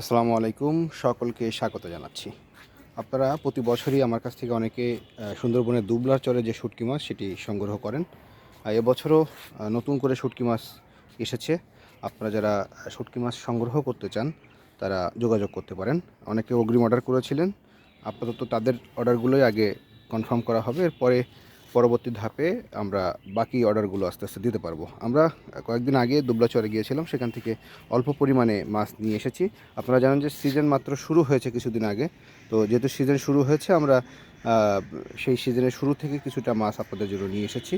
আসসালামু আলাইকুম, সকলকে স্বাগত জানাচ্ছি। আপনারা প্রতি বছরই আমার কাছ থেকে অনেকে সুন্দরবনের দুবলার চরে যে শুটকি মাছ সেটি সংগ্রহ করেন। এবছরও নতুন করে শুটকি মাছ এসেছে। আপনারা যারা শুটকি মাছ সংগ্রহ করতে চান, তারা যোগাযোগ করতে পারেন। অনেকে অগ্রিম অর্ডার করেছিলেন। আপাতত তাদের অর্ডারগুলোই আগে কনফার্ম করা হবে। এরপরে পরবর্তী ধাপে আমরা বাকি অর্ডারগুলো আস্তে আস্তে দিতে পারব। আমরা কয়েকদিন আগে দুবলাচরে গিয়েছিলাম, সেখান থেকে অল্প পরিমাণে মাছ নিয়ে এসেছি। আপনারা জানেন যে সিজন মাত্র শুরু হয়েছে কিছুদিন আগে। তো যেহেতু সিজন শুরু হয়েছে, আমরা সেই সিজনের শুরু থেকে কিছুটা মাছ আপনাদের জন্য নিয়ে এসেছি।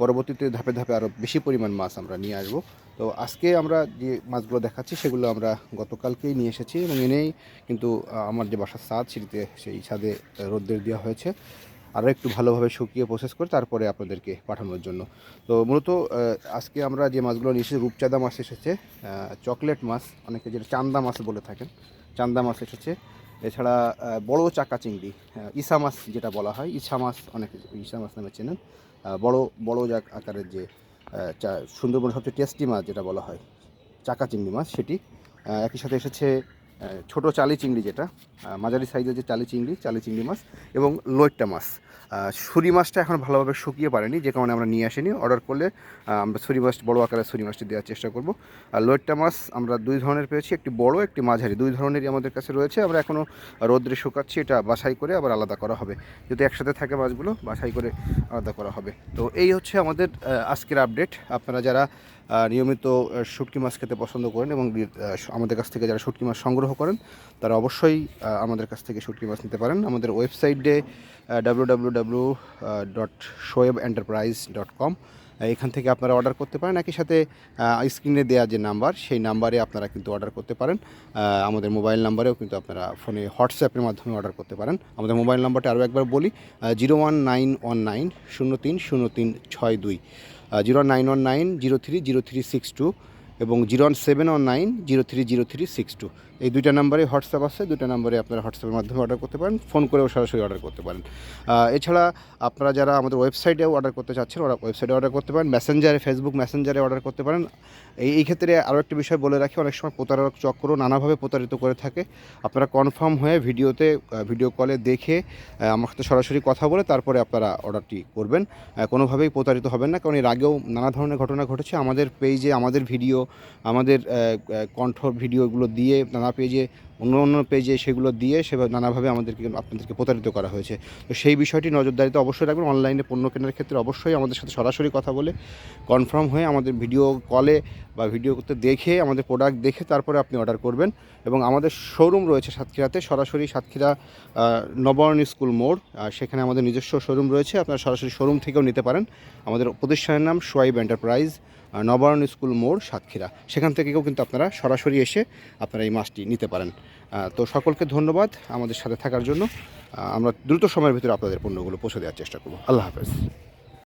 পরবর্তীতে ধাপে ধাপে আরও বেশি পরিমাণ মাছ আমরা নিয়ে আসব। তো আজকে আমরা যে মাছগুলো দেখাচ্ছি, সেগুলো আমরা গতকালকেই নিয়ে এসেছি এবং এনেই কিন্তু আমার যে বাসার ছাদ সেটিতে সেই ছাদে রোদ্দের দেওয়া হয়েছে। আরও একটু ভালোভাবে শুকিয়ে প্রসেস করে তারপরে আপনাদেরকে পাঠানোর জন্য। তো মূলত আজকে আমরা যে মাছগুলো নিয়ে এসেছি, রূপচাঁদা মাছ এসেছে চকলেট মাছ, অনেকে যেটা চান্দা মাছ বলে থাকেন। চান্দা মাছ এসেছে। এছাড়া বড় চাকা চিংড়ি ইসা মাছ যেটা বলা হয় ইসা মাছ অনেকে ইসা মাছ নামে চেনেন। বড় বড় আকারের যে সুন্দরবনের সবচেয়ে টেস্টি মাছ যেটা বলা হয়, চাকা চিংড়ি মাছ সেটি। একই সাথে এসেছে ছোট চালি চিংড়ি যেটা মাঝারি সাইজের যে চালি চিংড়ি চালি চিংড়ি মাছ এবং লইট্টা মাছ। ছুরি মাছটা এখন ভালোভাবে শুকিয়ে পারেনি, যে কারণে আমরা নিয়ে আসিনি। অর্ডার করলে আমরা ছুরি মাছ, বড় আকারের ছুরি মাছটি দেওয়ার চেষ্টা করব। আর লইট্টা মাছ আমরা দুই ধরনের পেয়েছি, একটি বড়, একটি মাঝারি। দুই ধরনেরই আমাদের কাছে রয়েছে। আমরা এখনও রোদ্রে শুকাচ্ছি, এটা বাছাই করে আবার আলাদা করা হবে। যদি একসাথে থাকে মাছগুলো, বাছাই করে আলাদা করা হবে। তো এই হচ্ছে আমাদের আজকের আপডেট আপনারা যারা নিয়মিত শুটকি মাছ খেতে পছন্দ করেন এবং আমাদের কাছ থেকে যারা শুটকি মাছ সংগ্রহ করেন, তারা অবশ্যই আমাদের কাছ থেকে শুটকি মাছ নিতে পারেন। আমাদের ওয়েবসাইটে W dot Shoaib enterprise dot com এখান থেকে আপনারা অর্ডার করতে পারেন। একই সাথে স্ক্রিনে দেওয়া যে নাম্বার, সেই নাম্বারে আপনারা কিন্তু অর্ডার করতে পারেন। আমাদের মোবাইল নাম্বারেও কিন্তু আপনারা ফোনে হোয়াটসঅ্যাপের মাধ্যমে অর্ডার করতে পারেন। আমাদের মোবাইল নাম্বারটা আরও একবার বলি zero one nine one nine শূন্য তিন শূন্য তিন ছয় দুই। Zero nine one nine zero three zero three six two এবং zero one seven one nine zero three zero three six two. এই দুইটা নাম্বারে হোয়াটসঅ্যাপ আছে, দুইটা নাম্বারে আপনারা হোয়াটসঅ্যাপের মাধ্যমে অর্ডার করতে পারেন ফোন করেও সরাসরি অর্ডার করতে পারেন। এছাড়া আপনারা যারা আমাদের ওয়েবসাইটেও অর্ডার করতে চাচ্ছেন, ওরা ওয়েবসাইটে অর্ডার করতে পারেন মেসেঞ্জারে ফেসবুক মেসেঞ্জারে অর্ডার করতে পারেন। এই এই ক্ষেত্রে আরও একটা বিষয় বলে রাখি, অনেক সময় প্রতারক চক্র নানাভাবে প্রতারিত করে থাকে। আপনারা কনফার্ম হয়ে ভিডিওতে ভিডিও কলে দেখে আমার সাথে সরাসরি কথা বলে তারপরে আপনারা অর্ডারটি করবেন। কোনোভাবেই প্রতারিত হবেন না, কারণ এর আগেও নানা ধরনের ঘটনা ঘটেছে। আমাদের পেজে আমাদের ভিডিও আমাদের কণ্ঠ ভিডিওগুলো দিয়ে, নানা পেজে, অন্য অন্য পেজে সেগুলো দিয়ে সেভাবে নানাভাবে আমাদেরকে, আপনাদেরকে প্রতারিত করা হয়েছে। তো সেই বিষয়টি নজরদারিতে অবশ্যই রাখবেন। অনলাইনে পণ্য কেনার ক্ষেত্রে অবশ্যই আমাদের সাথে সরাসরি কথা বলে, কনফার্ম হয়ে আমাদের ভিডিও কলে বা ভিডিও করতে দেখে, আমাদের প্রোডাক্ট দেখে তারপরে আপনি অর্ডার করবেন। এবং আমাদের শোরুম রয়েছে সাতক্ষীরাতে, সরাসরি সাতক্ষীরা নবায়ন স্কুল মোড়। সেখানে আমাদের নিজস্ব শোরুম রয়েছে। আপনারা সরাসরি শোরুম থেকেও নিতে পারেন। আমাদের প্রতিষ্ঠানের নাম সোয়াইব এন্টারপ্রাইজ। নবায়ন স্কুল মোড় সাতক্ষীরা। সেখান থেকেও কিন্তু আপনারা সরাসরি এসে আপনারা এই মাছটি নিতে পারেন। তো সকলকে ধন্যবাদ আমাদের সাথে থাকার জন্য। আমরা দ্রুত সময়ের ভিতরে আপনাদের পণ্যগুলো পৌঁছে দেওয়ার চেষ্টা করব। আল্লাহ হাফেজ।